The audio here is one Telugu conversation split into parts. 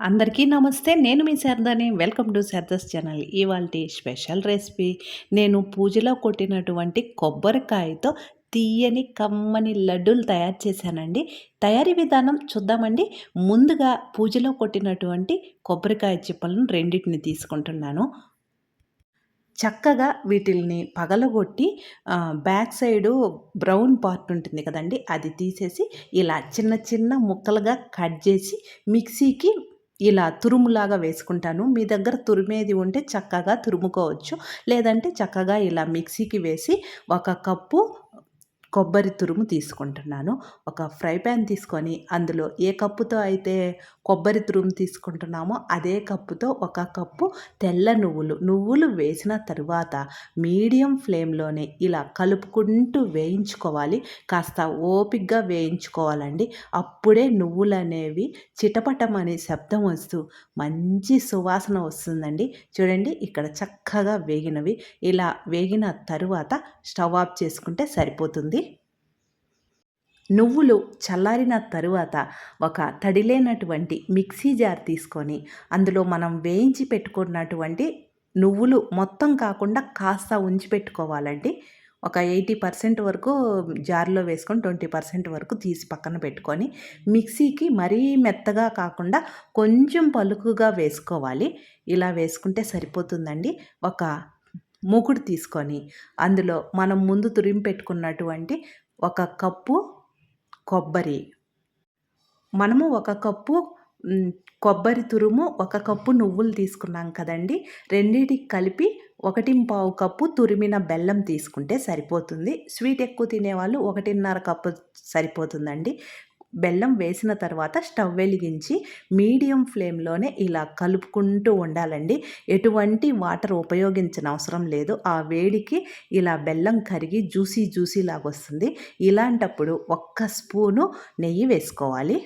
అందరికీ నమస్తే. నేను మీ శారదాని వెల్కమ్ టు శారదాస్ ఛానల్. ఇవాళ స్పెషల్ రెసిపీ. నేను పూజలో కొట్టినటువంటి కొబ్బరికాయతో తీయని కమ్మని లడ్డూలు తయారు చేశానండి. తయారీ విధానం చూద్దామండి. ముందుగా పూజలో కొట్టినటువంటి కొబ్బరికాయ చిప్పలను రెండింటిని తీసుకుంటున్నాను. చక్కగా వీటిల్ని పగలగొట్టి బ్యాక్ సైడు బ్రౌన్ పార్ట్ ఉంటుంది కదండి అది తీసేసి ఇలా చిన్న చిన్న ముక్కలుగా కట్ చేసి మిక్సీకి ఇలా తురుములాగా వేసుకుంటాను. మీ దగ్గర తురిమేది ఉంటే చక్కగా తురుముకోవచ్చు. లేదంటే చక్కగా ఇలా మిక్సీకి వేసి ఒక కప్పు కొబ్బరి తురుము తీసుకుంటున్నాను. ఒక ఫ్రై ప్యాన్ తీసుకొని అందులో ఏ కప్పుతో అయితే కొబ్బరి తురుము తీసుకుంటున్నామో అదే కప్పుతో ఒక కప్పు తెల్ల నువ్వులు. నువ్వులు వేసిన తరువాత మీడియం ఫ్లేమ్లోనే ఇలా కలుపుకుంటూ వేయించుకోవాలి. కాస్త ఓపిగ్గా వేయించుకోవాలండి. అప్పుడే నువ్వులు అనేవి అనే శబ్దం వస్తూ మంచి సువాసన వస్తుందండి. చూడండి ఇక్కడ చక్కగా వేగినవి. ఇలా వేగిన తరువాత స్టవ్ ఆఫ్ చేసుకుంటే సరిపోతుంది. నువ్వులు చల్లారిన తరువాత ఒక తడిలేనటువంటి మిక్సీ జార్ తీసుకొని అందులో మనం వేయించి పెట్టుకున్నటువంటి నువ్వులు మొత్తం కాకుండా కాస్త ఉంచి పెట్టుకోవాలండి. ఒక ఎయిటీ పర్సెంట్ వరకు జార్లో వేసుకొని ట్వంటీ పర్సెంట్ వరకు తీసి పక్కన పెట్టుకొని మిక్సీకి మరీ మెత్తగా కాకుండా కొంచెం పలుకుగా వేసుకోవాలి. ఇలా వేసుకుంటే సరిపోతుందండి. ఒక మూకుడు తీసుకొని అందులో మనం ముందు తురిమి పెట్టుకున్నటువంటి ఒక కప్పు కొబ్బరి. మనము ఒక కప్పు కొబ్బరి తురుము ఒక కప్పు నువ్వులు తీసుకున్నాం కదండి. రెండింటికి కలిపి ఒకటి పావు కప్పు తురిమిన బెల్లం తీసుకుంటే సరిపోతుంది. స్వీట్ ఎక్కువ తినేవాళ్ళు ఒకటిన్నర కప్పు సరిపోతుందండి. బెల్లం వేసిన తర్వాత స్టవ్ వెలిగించి మీడియం ఫ్లేమ్లోనే ఇలా కలుపుకుంటూ ఉండాలండి. ఎటువంటి వాటర్ ఉపయోగించిన అవసరం లేదు. ఆ వేడికి ఇలా బెల్లం కరిగి జ్యూసీ జ్యూసీ లాగా వస్తుంది ఇలాంటప్పుడు ఒక్క స్పూను నెయ్యి వేసుకోవాలి.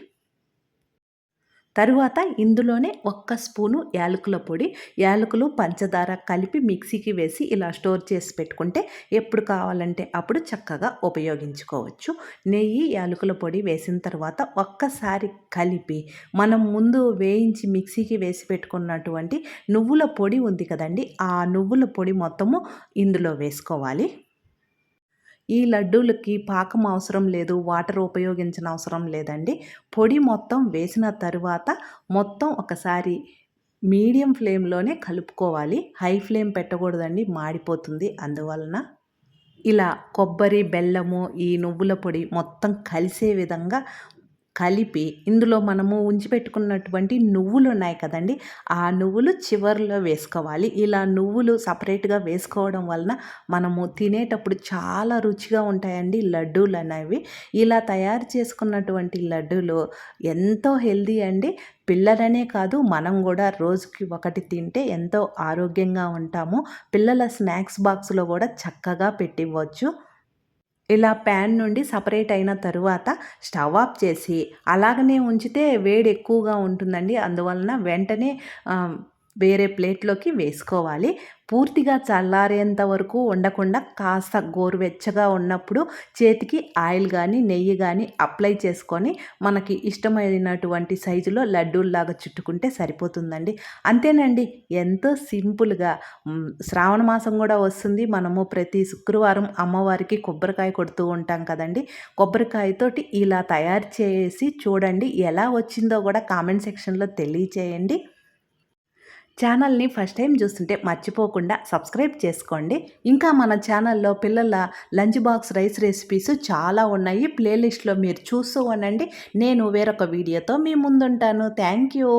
తరువాత ఇందులోనే ఒక్క స్పూను యాలకుల పొడి యాలకులు పంచదార కలిపి మిక్సీకి వేసి ఇలా స్టోర్ చేసి పెట్టుకుంటే ఎప్పుడు కావాలంటే అప్పుడు చక్కగా ఉపయోగించుకోవచ్చు. నెయ్యి యాలకుల పొడి వేసిన తర్వాత ఒక్కసారి కలిపి మనం ముందు వేయించి మిక్సీకి వేసి పెట్టుకున్నటువంటి నువ్వుల పొడి ఉంది కదండి ఆ నువ్వుల పొడి మొత్తము ఇందులో వేసుకోవాలి. ఈ లడ్డూలకి పాకం అవసరం లేదు వాటర్ ఉపయోగించిన అవసరం లేదండి. పొడి మొత్తం వేసిన తరువాత మొత్తం ఒకసారి మీడియం ఫ్లేమ్లోనే కలుపుకోవాలి. హై ఫ్లేమ్ పెట్టకూడదండి మాడిపోతుంది. అందువలన ఇలా కొబ్బరి బెల్లము ఈ నువ్వుల పొడి మొత్తం కలిసే విధంగా కలిపి ఇందులో మనము ఉంచి పెట్టుకున్నటువంటి నువ్వులు ఉన్నాయి కదండి ఆ నువ్వులు చివర్లో వేసుకోవాలి. ఇలా నువ్వులు సపరేట్గా వేసుకోవడం వలన మనము తినేటప్పుడు చాలా రుచిగా ఉంటాయండి లడ్డూలు అనేవి ఇలా తయారు చేసుకున్నటువంటి లడ్డూలు ఎంతో హెల్దీ అండి. పిల్లలనే కాదు మనం కూడా రోజుకి ఒకటి తింటే ఎంతో ఆరోగ్యంగా ఉంటాము. పిల్లల స్నాక్స్ బాక్స్లో కూడా చక్కగా పెట్టివ్వచ్చు. ఇలా ప్యాన్ నుండి సపరేట్ అయిన తరువాత స్టవ్ ఆఫ్ చేసి అలాగనే ఉంచితే వేడి ఎక్కువగా ఉంటుందండి. అందువలన వెంటనే వేరే ప్లేట్లోకి వేసుకోవాలి. పూర్తిగా చల్లారేంత వరకు ఉండకుండా కాస్త గోరువెచ్చగా ఉన్నప్పుడు చేతికి ఆయిల్ కానీ నెయ్యి కానీ అప్లై చేసుకొని మనకి ఇష్టమైనటువంటి సైజులో లడ్డూల్లాగా చుట్టుకుంటే సరిపోతుందండి. అంతేనండి ఎంతో సింపుల్గా. శ్రావణ మాసం కూడా వస్తుంది. మనము ప్రతి శుక్రవారం అమ్మవారికి కొబ్బరికాయ కొడుతూ ఉంటాం కదండి. కొబ్బరికాయతోటి ఇలా తయారు చేసి చూడండి ఎలా వచ్చిందో కూడా కామెంట్ సెక్షన్లో తెలియచేయండి. ఛానల్ని ఫస్ట్ టైం చూస్తుంటే మర్చిపోకుండా సబ్స్క్రైబ్ చేసుకోండి. ఇంకా మన ఛానల్లో పిల్లల లంచ్ బాక్స్ రైస్ రెసిపీస్ చాలా ఉన్నాయి. ప్లేలిస్ట్లో మీరు చూస్తూ ఉండండి. నేను వేరొక వీడియోతో మీ ముందుంటాను. Thank you.